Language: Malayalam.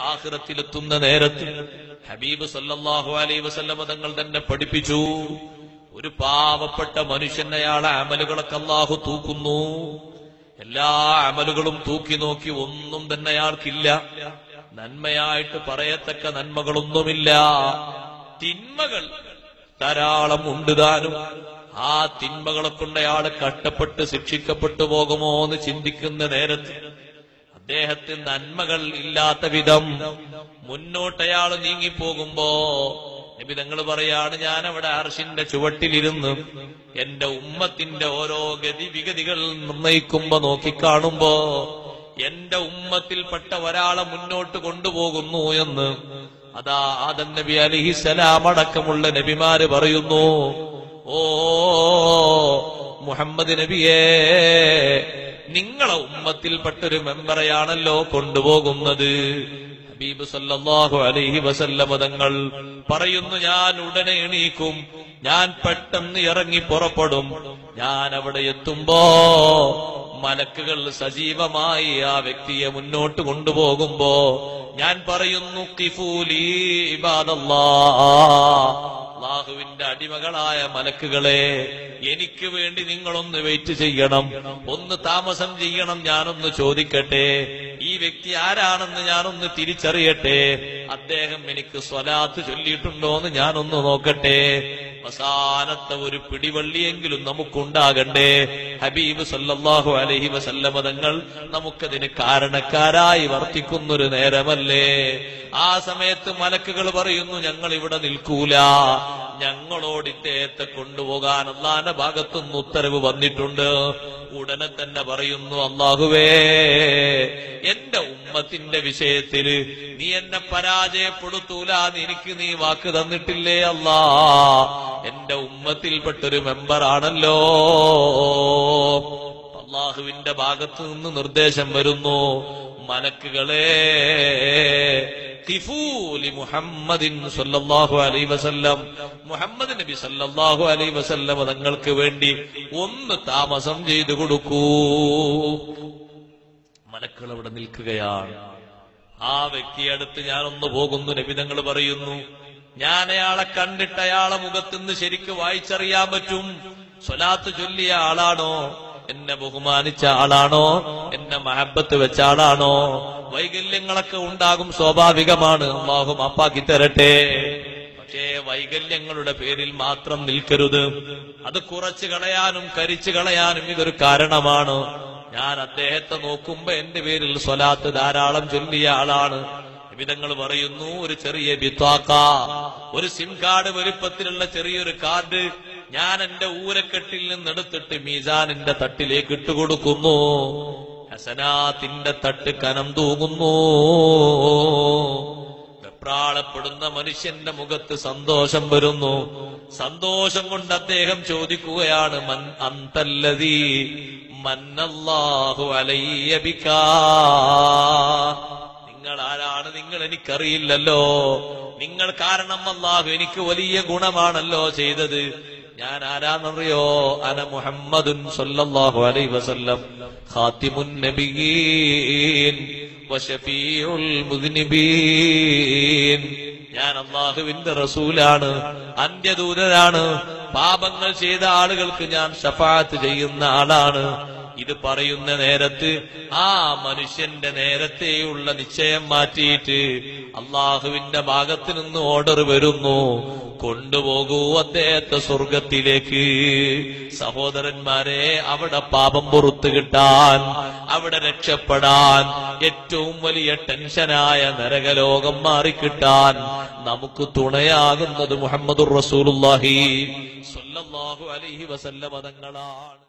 ആഖിറത്തിലെത്തുന്ന നേരത്ത് ഹബീബ് സല്ലാഹു അലൈ വസല്ലമ തങ്ങൾ തന്നെ പഠിപ്പിച്ചു. ഒരു പാവപ്പെട്ട മനുഷ്യൻ അയാളെ അമലുകളൊക്കെ അള്ളാഹു തൂക്കുന്നു. എല്ലാ അമലുകളും തൂക്കി നോക്കി ഒന്നും തന്നെ അയാൾക്കില്ല. നന്മയായിട്ട് പറയത്തക്ക നന്മകളൊന്നുമില്ല. തിന്മകൾ ധാരാളം ഉണ്ട് താനും ആ തിന്മകളെ കൊണ്ട് അയാൾ കഷ്ടപ്പെട്ട് ശിക്ഷിക്കപ്പെട്ടു പോകുമോ എന്ന് ചിന്തിക്കുന്ന നേരത്ത് അദ്ദേഹത്തിന് നന്മകൾ ഇല്ലാത്ത വിധം മുന്നോട്ടയാൾ നീങ്ങിപ്പോകുമ്പോ നബി തങ്ങൾ പറയാണ് ഞാൻ അവിടെ അർഷിന്റെ ചുവട്ടിലിരുന്ന് എന്റെ ഉമ്മത്തിന്റെ ഓരോ ഗതി വിഗതികൾ നിർണയിക്കുമ്പോ നോക്കിക്കാണുമ്പോ എന്റെ ഉമ്മത്തിൽപ്പെട്ട ഒരാളെ മുന്നോട്ട് കൊണ്ടുപോകുന്നു എന്ന് അതാ ആദൻ നബി അലിഹിസലാം അടക്കമുള്ള നബിമാര് പറയുന്നു. ഓ മുഹമ്മദ് നബിയേ നിങ്ങളെ ഉമ്മത്തിൽപ്പെട്ടൊരു മെമ്പറെയാണല്ലോ കൊണ്ടുപോകുന്നത്. ഹബീബ് സല്ലല്ലാഹു അലൈഹി വസല്ലമ തങ്ങൾ പറയുന്നു ഞാൻ ഉടനെ എണീക്കും. ഞാൻ പെട്ടെന്ന് ഇറങ്ങി പുറപ്പെടും. ഞാൻ അവിടെ എത്തുമ്പോ മലക്കുകൾ സജീവമായി ആ വ്യക്തിയെ മുന്നോട്ട് കൊണ്ടുപോകുമ്പോ ഞാൻ പറയുന്നു കിഫൂലി ഇബാദല്ലാ അള്ളാഹുവിന്റെ അടിമകളായ മലക്കുകളെ എനിക്ക് വേണ്ടി നിങ്ങളൊന്ന് വെയിറ്റ് ചെയ്യണം. ഒന്ന് താമസം ചെയ്യണം ഞാനൊന്ന് ചോദിക്കട്ടെ. ഈ വ്യക്തി ആരാണെന്ന് ഞാനൊന്ന് തിരിച്ചറിയട്ടെ. അദ്ദേഹം എനിക്ക് സ്വലാത്ത് ചൊല്ലിയിട്ടുണ്ടോ എന്ന് ഞാനൊന്ന് നോക്കട്ടെ. അവസാനത്തെ ഒരു പിടിവള്ളിയെങ്കിലും നമുക്കുണ്ടാകണ്ടേ. ഹബീബ് സല്ലാഹു അലഹി വസല്ലമതങ്ങൾ നമുക്കതിന് കാരണക്കാരായി വർത്തിക്കുന്നൊരു നേരമല്ലേ. ആ സമയത്ത് മലക്കുകൾ പറയുന്നു ഞങ്ങൾ ഇവിടെ നിൽക്കൂല. ഞങ്ങളോട് ഇദ്ദേഹത്തെ കൊണ്ടുപോകാൻ അള്ളാന്റെ ഭാഗത്തുനിന്ന് ഉത്തരവ് വന്നിട്ടുണ്ട്. ഉടനെ തന്നെ പറയുന്നു അള്ളാഹുവേ എന്റെ ഉമ്മത്തിന്റെ വിഷയത്തിൽ നീ എന്നെ പരാജയപ്പെടുത്തൂല എനിക്ക് നീ വാക്ക് തന്നിട്ടില്ലേ അല്ലാ? എന്റെ ഉമ്മത്തിൽപ്പെട്ടൊരു മെമ്പറാണല്ലോ അള്ളാഹുവിന്റെ ഭാഗത്തു നിന്ന് നിർദ്ദേശം വരുന്നു മലക്കുകളെ വസല്ലം. മുഹമ്മദ് നബി വസല്ലം തങ്ങൾക്ക് വേണ്ടി ഒന്ന് താമസം ചെയ്തു കൊടുക്കൂ. മലക്കൾ അവിടെ നിൽക്കുകയാണ്. ആ വ്യക്തിയെ അടുത്ത് ഒന്ന് പോകുന്നു. നബി തങ്ങൾ പറയുന്നു ഞാൻ അയാളെ കണ്ടിട്ട് അയാളെ മുഖത്തുനിന്ന് ശരിക്ക് വായിച്ചറിയാൻ പറ്റും. സ്വലാത്ത് ചൊല്ലിയ ആളാണോ? എന്നെ ബഹുമാനിച്ച ആളാണോ? എന്നെ മഹബത്ത് വെച്ച ആളാണോ? വൈകല്യങ്ങളൊക്കെ ഉണ്ടാകും സ്വാഭാവികമാണ്. അള്ളാഹു മാപ്പാക്കി തരട്ടെ. പക്ഷേ വൈകല്യങ്ങളുടെ പേരിൽ മാത്രം നിൽക്കരുത്. അത് കുറച്ചു കളയാനും കരിച്ചു കളയാനും ഇതൊരു കാരണമാണ്. ഞാൻ അദ്ദേഹത്തെ നോക്കുമ്പോ എന്റെ പേരിൽ സ്വലാത്ത് ധാരാളം ചൊല്ലിയ ആളാണ്. വിധങ്ങൾ പറയുന്നു ഒരു ചെറിയ ബിത്വാക്ക ഒരു സിം കാർഡ് വലിപ്പത്തിലുള്ള ചെറിയൊരു കാർഡ് ഞാൻ എന്റെ ഊരക്കെട്ടിൽ നിന്നെടുത്തിട്ട് മീസാനിന്റെ തട്ടിലേക്ക് ഇട്ടുകൊടുക്കുന്നു. ഹസനാത്തിന്റെ തട്ട് കനം തൂങ്ങുന്നു വെപ്രാളപ്പെടുന്ന മനുഷ്യന്റെ മുഖത്ത് സന്തോഷം വരുന്നു. സന്തോഷം കൊണ്ട് അദ്ദേഹം ചോദിക്കുകയാണ് മൻ അന്തല്ലതി മന്നല്ലാഹു അലയ്യ ബിക്കാ നിങ്ങൾ ആരാണ്? നിങ്ങൾ എനിക്കറിയില്ലല്ലോ. നിങ്ങൾ കാരണം അല്ലാഹു എനിക്ക് വലിയ ഗുണമാണല്ലോ ചെയ്തത്. ഞാൻ ആരാന്നറിയോ? അന മുഹമ്മദുൻ സല്ലല്ലാഹു അലൈഹി വസല്ലം. ഖാതിമുൻ നബിയീൻ വശഫീഉൽ മുദ്നിബീൻ. ഞാൻ അള്ളാഹുവിന്റെ റസൂലാണ്. അന്ത്യദൂതനാണ് പാപങ്ങൾ ചെയ്ത ആളുകൾക്ക് ഞാൻ ഷഫാത്ത് ചെയ്യുന്ന ആളാണ്. ഇത് പറയുന്ന നേരത്ത് ആ മനുഷ്യന്റെ നേരത്തെയുള്ള നിശ്ചയം മാറ്റിയിട്ട് അള്ളാഹുവിന്റെ ഭാഗത്ത് നിന്ന് ഓർഡർ വരുന്നു. കൊണ്ടുപോകൂ അദ്ദേഹത്തെ സ്വർഗത്തിലേക്ക്. സഹോദരന്മാരെ അവിടെ പാപം പുറത്തു കിട്ടാൻ അവിടെ രക്ഷപ്പെടാൻ ഏറ്റവും വലിയ ടെൻഷനായ നരകലോകം മാറിക്കിട്ടാൻ നമുക്ക് തുണയാകുന്നത് മുഹമ്മദുർ റസൂലുള്ളാഹി സ്വല്ലല്ലാഹു അലൈഹി വസല്ലമ തങ്ങളാണ്.